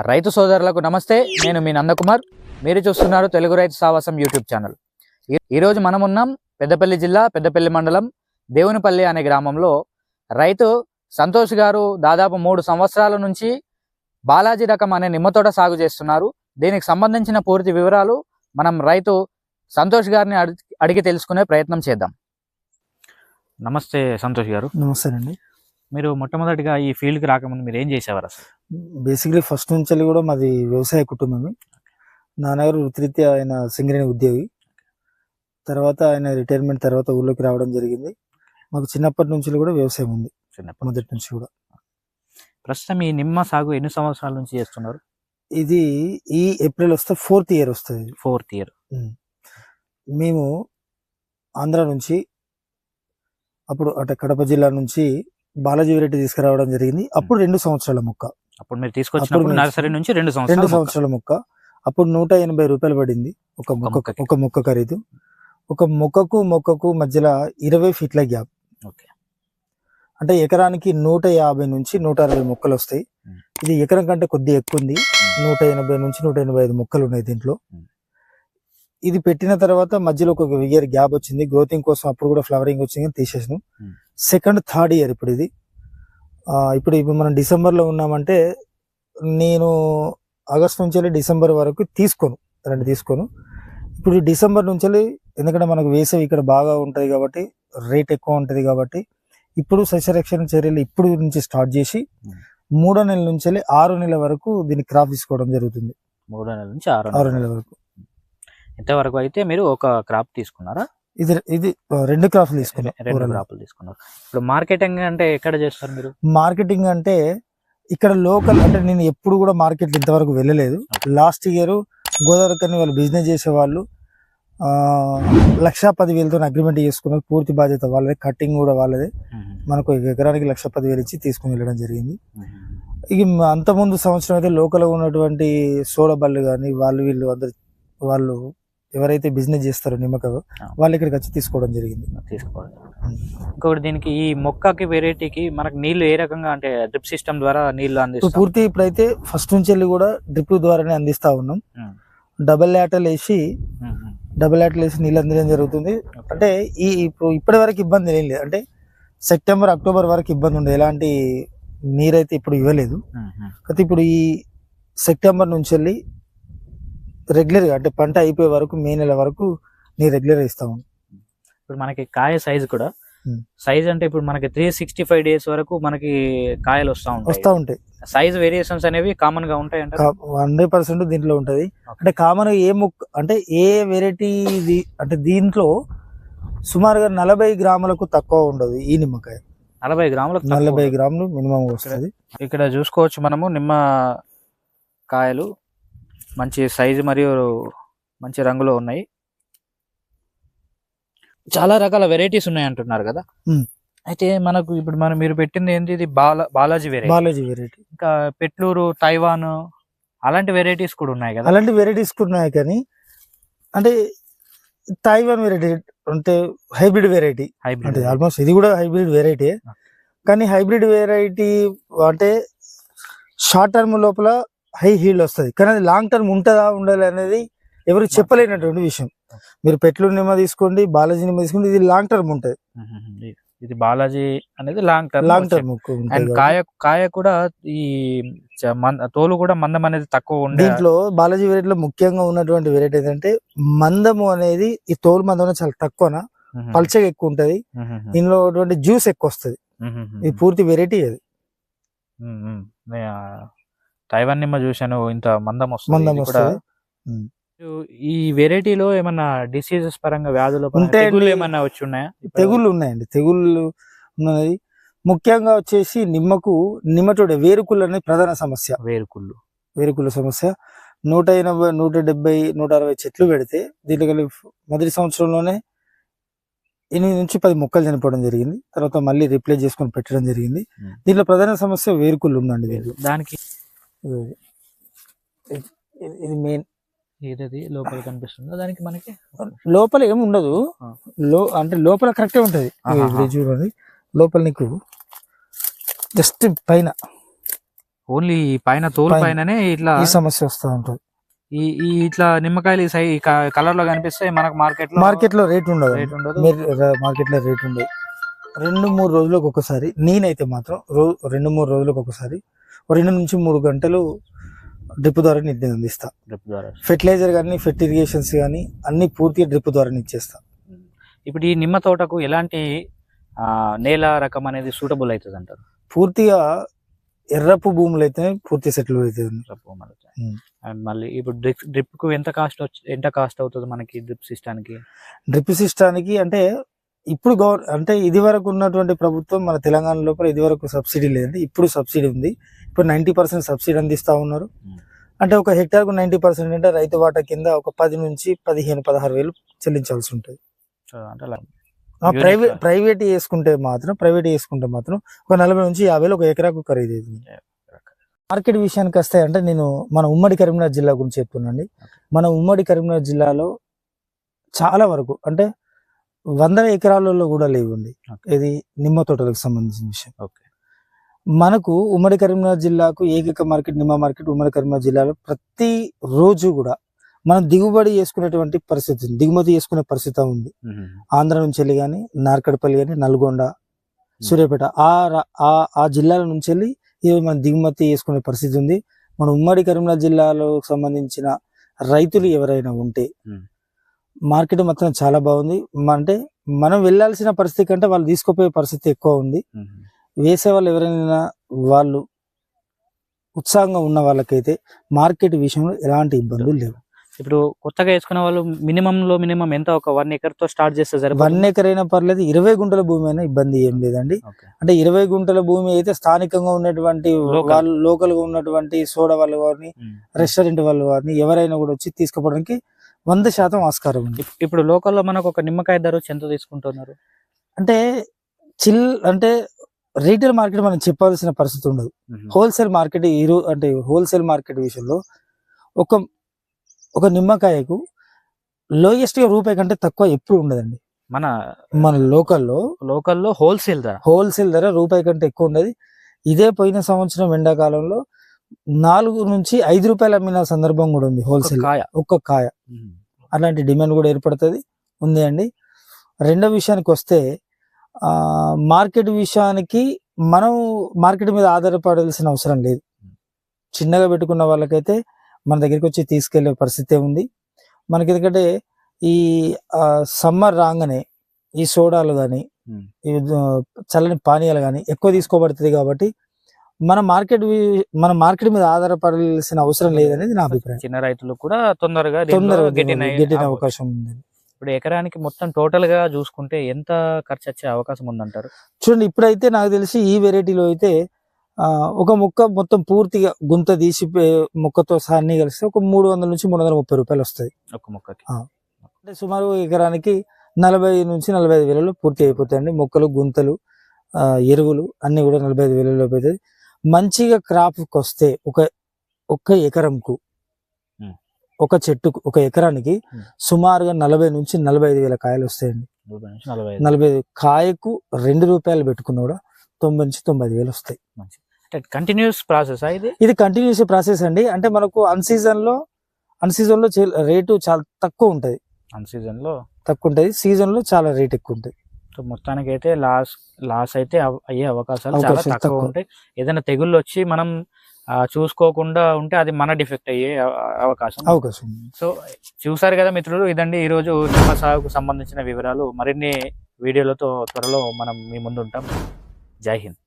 రైతు సోదరులకు నమస్తే నేను మీ నందకుమార్. మీరు చూస్తున్నారు తెలుగు రైతు సావాసం యూట్యూబ్ ఛానల్. ఈ- ఈరోజు మనం ఉన్నాం పెద్దపల్లి జిల్లా పెద్దపల్లి మండలం దేవునిపల్లి అనే గ్రామంలో. రైతు సంతోష్ గారు దాదాపు మూడు సంవత్సరాల నుంచి బాలాజీ రకం అనే నిమ్మతోట సాగు చేస్తున్నారు. దీనికి సంబంధించిన పూర్తి వివరాలు మనం రైతు సంతోష్ గారిని అడిగి అడిగి తెలుసుకునే ప్రయత్నం చేద్దాం. నమస్తే సంతోష్ గారు. నమస్తేనండి మీరు మొట్టమొదటిగా ఈ ఫీల్డ్కి రాకముందు మీరు ఏం చేసేవారు అసలు? బేసిక్లీ ఫస్ట్ నుంచి కూడా మాది వ్యవసాయ కుటుంబమే నాన్నగారు వృత్తిరీత్యా ఆయన సింగరేణి ఉద్యోగి. తర్వాత ఆయన రిటైర్మెంట్ తర్వాత ఊళ్ళోకి రావడం జరిగింది. మాకు చిన్నప్పటి నుంచి కూడా వ్యవసాయం ఉంది. చిన్నప్పుడు మొదటి నుంచి కూడా. ప్రస్తుతం ఈ నిమ్మ సాగు ఎన్ని సంవత్సరాల నుంచి చేస్తున్నారు? ఇది ఈ ఏప్రిల్ వస్తే ఫోర్త్ ఇయర్ వస్తుంది. Fourth year. మేము ఆంధ్ర నుంచి అప్పుడు అంటే కడప జిల్లా నుంచి బాలాజీ వెరైటీ తీసుకురావడం జరిగింది అప్పుడు రెండు సంవత్సరాల మొక్క అప్పుడు మీరు తీసుకొచ్చినప్పుడు నర్సరీ నుంచి రెండు రెండు సంవత్సరాలు మొక్క. సంవత్సరాల మొక్క అప్పుడు నూట ఎనభై రూపాయలు పడింది ఒక మొక్క. ఒక మొక్క ఖరీదు ఒక మొక్కకు మొక్కకు మధ్యలో ఇరవై ఫీట్ల గ్యాప్ ఓకే. అంటే ఎకరానికి నూట యాభై నుంచి నూట అరవై మొక్కలు వస్తాయి. ఇది ఎకరం కంటే కొద్దిగా ఎక్కువ ఉంది నూట ఎనభై నుంచి నూట ఎనభై ఐదు మొక్కలు ఉన్నాయి దీంట్లో. ఇది పెట్టిన తర్వాత మధ్యలో ఒక ఇయర్ గ్యాప్ వచ్చింది. గ్రోతింగ్ కోసం అప్పుడు కూడా ఫ్లవరింగ్ వచ్చింది తీసేసాను. సెకండ్ థర్డ్ ఇయర్ ఇప్పుడు ఇది. ఇప్పుడు ఇప్పుడు మనం డిసెంబర్లో ఉన్నామంటే నేను ఆగస్ట్ నుంచి వెళ్ళి డిసెంబర్ వరకు తీసుకోను రెండు తీసుకోను. ఇప్పుడు డిసెంబర్ నుంచి వెళ్ళి ఎందుకంటే మనకు వేసవి ఇక్కడ బాగా ఉంటుంది కాబట్టి రేట్ ఎక్కువ ఉంటుంది కాబట్టి ఇప్పుడు సస్యరక్షణ చర్యలు ఇప్పుడు నుంచి స్టార్ట్ చేసి మ్మ్. మూడో నెలల నుంచి వెళ్ళి ఆరో నెలల వరకు దీన్ని క్రాప్ తీసుకోవడం జరుగుతుంది. మూడో నెలల నుంచి ఆరో నెలల వరకు. ఇంతవరకు అయితే మీరు ఒక క్రాప్ తీసుకున్నారా? ఇది ఇది రెండు క్రాప్స్ రెండు తీసుకున్నాం క్రాప్లు తీసుకున్నారు. ఇప్పుడు మార్కెటింగ్ అంటే ఎక్కడ చేస్తారు మీరు? మార్కెటింగ్ అంటే ఇక్కడ లోకల్ అంటే నేను ఎప్పుడు కూడా మార్కెట్ ఇంతవరకు వెళ్ళలేదు. లాస్ట్ ఇయర్ గోదావరి కని వాళ్ళు బిజినెస్ చేసే వాళ్ళు ఆ, లక్ష పదివేలతో అగ్రిమెంట్ చేసుకున్నారు పూర్తి బాధ్యత వాళ్ళదే కటింగ్ కూడా వాళ్ళదే. మనకు ఎకరానికి లక్ష పదివేలు ఇచ్చి తీసుకుని వెళ్ళడం జరిగింది. ఇక అంత ముందు సంవత్సరం అయితే లోకల్ ఉన్నటువంటి సోడా బళ్ళు కానీ వాళ్ళు వీళ్ళు అందరు వాళ్ళు ఎవరైతే బిజినెస్ చేస్తారో నిమ్మకాయ వాళ్ళు ఇక్కడికి వచ్చి తీసుకోవడం జరిగింది. తీసుకోవాలి ఇంకొకటి దీనికి ఈ మొక్కకి వెరైటీకి మనకు నీళ్ళు ఏ రకంగా అంటే డ్రిప్ సిస్టమ్ ద్వారా నీళ్ళు అందిస్తాం? పూర్తి ఇప్పుడైతే ఫస్ట్ నుంచి వెళ్ళి కూడా డ్రిప్ ద్వారానే అందిస్తా ఉన్నాం. డబల్ లాటల్ వేసి. డబుల్ లాటల్ వేసి నీళ్ళు అందించడం జరుగుతుంది. అంటే ఈ ఇప్పుడు ఇప్పటి వరకు ఇబ్బంది ఏం లేదు. అంటే సెప్టెంబర్ అక్టోబర్ వరకు ఇబ్బంది ఉండదు. ఎలాంటి నీరైతే ఇప్పుడు ఇవ్వలేదు. కాకపోతే ఇప్పుడు ఈ సెప్టెంబర్ నుంచి వెళ్ళి రెగ్యులర్గా అంటే పంట అయిపోయే వరకు మే నెల వరకు నీరు రెగ్యులర్ ఇస్తాము ఇప్పుడు మనకి కాయ సైజ్ కూడా. సైజ్ అంటే ఇప్పుడు మనకి త్రీ సిక్స్టీ ఫైవ్ డేస్ వరకు మనకి కాయలు వస్తా వస్తూ ఉంటాయి. ఉంటాయి సైజ్ వేరియేషన్స్ అనేవి కామన్గా ఉంటాయి అంటే హండ్రెడ్ పర్సెంట్ దీంట్లో ఉంటది. అంటే కామన్ ఏ ముక్ అంటే ఏ వెరైటీ అంటే దీంట్లో సుమారుగా నలభై గ్రాములకు తక్కువ ఉండదు ఈ నిమ్మకాయ. నలభై గ్రాములకు నలభై గ్రాములు మినిమం వస్తుంది. ఇక్కడ చూసుకోవచ్చు మనము నిమ్మ కాయలు. మంచి సైజు మరియు మంచి రంగులో ఉన్నాయి. చాలా రకాల వెరైటీస్ ఉన్నాయి అంటున్నారు కదా. అయితే మనకు ఇప్పుడు మనం మీరు పెట్టింది ఏంటి ఇది బాలా బాలాజీ వెరైటీ బాలాజీ వెరైటీ ఇంకా పెట్లూరు తైవాన్ అలాంటి వెరైటీస్ కూడా ఉన్నాయి కదా. అలాంటి వెరైటీస్ కూడా ఉన్నాయి కానీ అంటే తైవాన్ వెరైటీ అంటే హైబ్రిడ్ వెరైటీ హైబ్రిడ్ అంటే ఆల్మోస్ట్ ఇది కూడా హైబ్రిడ్ వెరైటీ కానీ హైబ్రిడ్ వెరైటీ అంటే షార్ట్ టర్మ్ లోపల హై హీల్డ్ వస్తుంది. కానీ అది లాంగ్ టర్మ్ ఉంటుందా ఉండాలి అనేది ఎవరు చెప్పలేనటువంటి విషయం. మీరు పెట్లు నిమ్మ తీసుకోండి బాలాజీ నిమ్మ తీసుకోండి ఇది లాంగ్ టర్మ్ ఉంటుంది. ఇది బాలాజీ అనేది long term long term and కాయ కాయ కూడా ఈ తోలు కూడా మందం అనేది తక్కువ ఉండే దీంట్లో బాలాజీ వెరైటీలో ముఖ్యంగా ఉన్నటువంటి వెరైటీ ఏంటంటే మందము అనేది ఈ తోలు మందం చాలా తక్కువన. పల్చగా ఎక్కువ ఉంటది. దీనిలో జ్యూస్ ఎక్కువ వస్తుంది. ఇది పూర్తి వెరైటీ అది. తైవాన్ నిమ్మ చూశాను ఇంత మందం వస్తుంది మందం వస్తుంది. ఈ వెరైటీలో ఏమన్నా డిసీజెస్ పరంగా వ్యాధులు ఏమన్నా వచ్చి ఉన్నాయా? తెగుళ్ళు ఉన్నాయండి. తెగుళ్ళు ఉన్నది. ముఖ్యంగా వచ్చేసి నిమ్మకు నిమ్మటోడే వేరుకుళ్ళు అనేది ప్రధాన సమస్య. వేరుకుళ్ళు. వేరుకుళ్ళ సమస్య. నూట ఎనభై నూట డెబ్బై నూట అరవై చెట్లు పెడితే దీంట్లో కలిపి మొదటి సంవత్సరంలోనే ఎనిమిది నుంచి పది మొక్కలు చనిపోవడం జరిగింది. తర్వాత మళ్ళీ రిప్లేస్ చేసుకొని పెట్టడం జరిగింది. దీంట్లో ప్రధాన సమస్య వేరుకుళ్ళు ఉందండి దానికి ఇది- మెయిన్ ఏదది లోపల కనిపిస్తుందో దానికి మనకి లోపల ఏమి ఉండదు. లో అంటే లోపల కరెక్టే ఉంటది. చూడండి. లోపల నీకు జస్ట్ పైన. ఓన్లీ పైన తోలు పైన. పైననే ఇట్లా ఈ సమస్య వస్తూ ఉంటుంది. ఈ ఈ ఇట్లా నిమ్మకాయలు సై కలర్లో కనిపిస్తే మనకు మార్కెట్లో మార్కెట్లో రేట్ ఉండదు. రేట్ ఉండదు. మార్కెట్లో రేట్ ఉండదు. రెండు మూడు రోజులకు ఒకసారి నేనైతే మాత్రం రో రెండు మూడు రోజులకు ఒకసారి రెండు నుంచి మూడు గంటలు డ్రిప్ ద్వారా నీటిని అందిస్తా. డ్రిప్ ద్వారా. ఫెర్టిలైజర్ కానీ ఫెర్ట్ ఇరిగేషన్స్ కానీ అన్ని పూర్తిగా డ్రిప్ ద్వారా ఇచ్చేస్తా ఇప్పుడు ఈ నిమ్మ తోటకు ఎలాంటి నేల రకం అనేది సూటబుల్ అవుతుంది అంటారు పూర్తిగా ఎర్రపు భూములు అయితే పూర్తి సెటిల్ అవుతుంది. అండ్ మళ్ళీ ఇప్పుడు డ్రిప్ డ్రిప్కు ఎంత కాస్ట్ ఎంత కాస్ట్ అవుతుంది మనకి డ్రిప్ సిస్టానికి? డ్రిప్ సిస్టానికి అంటే ఇప్పుడు గవర్ అంటే ఇది వరకు ఉన్నటువంటి ప్రభుత్వం మన తెలంగాణ లోపల ఇది వరకు సబ్సిడీ లేదంటే ఇప్పుడు సబ్సిడీ ఉంది. ఇప్పుడు నైన్టీ పర్సెంట్ సబ్సిడీ అందిస్తా ఉన్నారు. అంటే ఒక హెక్టార్కు నైన్టీ పర్సెంట్ అంటే రైతు వాటా కింద ఒక పది నుంచి పదిహేను పదహారు వేలు చెల్లించాల్సి ఉంటుంది. ప్రైవేట్. ప్రైవేట్ చేసుకుంటే మాత్రం ప్రైవేట్ చేసుకుంటే మాత్రం ఒక నలభై నుంచి యాభై ఒక ఎకరాకు ఖరీదు అవుతుంది. మార్కెట్ విషయానికి వస్తే అంటే నేను మన ఉమ్మడి కరీంనగర్ జిల్లా గురించి చెప్తున్నాండి మన ఉమ్మడి కరీంనగర్ జిల్లాలో చాలా వరకు అంటే వందల ఎకరాలలో కూడా లేవండి. Okay. ఇది నిమ్మ తోటలకు సంబంధించిన విషయం. ఓకే. మనకు ఉమ్మడి కరీంనగర్ జిల్లాకు ఏకైక మార్కెట్ నిమ్మ మార్కెట్ ఉమ్మడి కరీంనగర్ జిల్లాలో ప్రతి రోజు కూడా మనం దిగుబడి చేసుకునేటువంటి పరిస్థితి ఉంది. దిగుమతి చేసుకునే పరిస్థితి ఉంది. ఆంధ్ర నుంచి వెళ్ళి కానీ నార్కడపల్లి కానీ నల్గొండ సూర్యాపేట ఆ రా- ఆ జిల్లాల నుంచి వెళ్ళి ఇది మనం దిగుమతి చేసుకునే పరిస్థితి ఉంది. మన ఉమ్మడి కరీంనగర్ జిల్లాలో సంబంధించిన రైతులు ఎవరైనా ఉంటే. మార్కెట్ మొత్తం చాలా బాగుంది. అంటే మనం వెళ్ళాల్సిన పరిస్థితి కంటే వాళ్ళు తీసుకుపోయే పరిస్థితి ఎక్కువ ఉంది. వేసే వాళ్ళు ఎవరైనా వాళ్ళు ఉత్సాహంగా ఉన్న వాళ్ళకైతే మార్కెట్ విషయంలో ఎలాంటి ఇబ్బందులు లేవు. ఇప్పుడు కొత్తగా వేసుకునే వాళ్ళు మినిమం లో మినిమం ఎంత ఒక వన్ ఎకర్తో స్టార్ట్ చేస్తే సరే వన్ ఎకర్ అయినా పర్లేదు ఇరవై గుంటల భూమి అయినా ఇబ్బంది ఏం లేదండి. అంటే ఇరవై గుంటల భూమి అయితే స్థానికంగా ఉన్నటువంటి లోకల్గా ఉన్నటువంటి సోడా వాళ్ళు కానీ రెస్టారెంట్ వాళ్ళు కానీ ఎవరైనా కూడా వచ్చి తీసుకుపోవడానికి వంద శాతం ఆస్కారం ఉంది. ఇప్- ఇప్పుడు లోకల్లో మనకు ఒక నిమ్మకాయ ధర ఎంత తీసుకుంటున్నారు? అంటే చిల్ అంటే రీటైల్ మార్కెట్ మనం చెప్పాల్సిన పరిస్థితి ఉండదు. హోల్సేల్ మార్కెట్ ఈరో అంటే హోల్సేల్ మార్కెట్ విషయంలో ఒక ఒక నిమ్మకాయకు లోయెస్ట్గా రూపాయి కంటే తక్కువ ఎప్పుడు ఉండదండి. మన మన లోకల్లో లోకల్లో హోల్సేల్ ధర. హోల్సేల్ ధర రూపాయి కంటే ఎక్కువ ఉండదు ఇదే పోయిన సంవత్సరం ఎండాకాలంలో నాలుగు నుంచి ఐదు రూపాయలు అమ్మిన సందర్భం కూడా ఉంది హోల్సేల్. కాయ. ఒక్క కాయ. అలాంటి డిమాండ్ కూడా ఏర్పడుతుంది. ఉంది అండి. రెండో విషయానికి వస్తే ఆ, మార్కెట్ విషయానికి మనం మార్కెట్ మీద ఆధారపడాల్సిన అవసరం లేదు. చిన్నగా పెట్టుకున్న వాళ్ళకైతే మన దగ్గరికి వచ్చి తీసుకెళ్ళే పరిస్థితే ఉంది. మనకి ఎందుకంటే ఈ సమ్మర్ రాగానే ఈ సోడాలు కానీ. ఈ చల్లని పానీయాలు కానీ ఎక్కువ తీసుకోబడుతుంది కాబట్టి మన మార్కెట్ మన మార్కెట్ మీద ఆధారపడాల్సిన అవసరం లేదనేది నా అభిప్రాయం. చిన్న రైతులు కూడా తొందరగా తొందరగా గెట్టిన అవకాశం ఉంది. ఇప్పుడు ఎకరానికి మొత్తం టోటల్గా చూసుకుంటే ఎంత ఖర్చు వచ్చే అవకాశం ఉందంటారు? చూడండి ఇప్పుడైతే నాకు తెలిసి ఈ వెరైటీలో అయితే ఒక ముక్క మొత్తం పూర్తిగా గుంత తీసి ముక్కతో సహా అన్ని కలిస్తే ఒక మూడు వందల నుంచి మూడు వందల ముప్పై రూపాయలు వస్తుంది. ఒక్క మొక్కకి. అంటే సుమారు ఎకరానికి నలభై నుంచి నలభై ఐదు వేలలో పూర్తి అయిపోతాయండి. మొక్కలు గుంతలు ఎరువులు అన్ని కూడా నలభై ఐదు వేలలో అయిపోతుంది మంచిగా క్రాప్కి వస్తే ఒక ఒక్క ఎకరంకు. ఒక చెట్టుకు ఒక ఎకరానికి. సుమారుగా నలభై నుంచి నలభై ఐదు వేల కాయలు వస్తాయండి. నలభై ఐదు. కాయకు రెండు రూపాయలు పెట్టుకున్నా కూడా తొంభై నుంచి తొంభై ఐదు వేలు వస్తాయి. కంటిన్యూస్ ప్రాసెస్ ఇది? ఇది కంటిన్యూస్ ప్రాసెస్ అండి. అంటే మనకు అన్ సీజన్లో అన్ సీజన్లో రేటు చాలా తక్కువ ఉంటది. అన్ సీజన్లో? తక్కువ ఉంటది. సీజన్లో చాలా రేట్ ఎక్కువ ఉంటది. సో మొత్తానికి అయితే లాస్ లాస్ అయితే అయ్యే అవకాశాలు చాలా తక్కువ. ఉంటాయి. ఏదైనా తెగుళ్ళు వచ్చి మనం చూసుకోకుండా ఉంటే అది మన డిఫెక్ట్ అయ్యే అవ- అవకాశం అవకాశం. సో చూసారు కదా మిత్రులు ఇదండి ఈ రోజు నిమ్మ సాగుకు సంబంధించిన వివరాలు. మరిన్ని వీడియోలతో త్వరలో మనం మీ ముందు ఉంటాం. జై హింద్.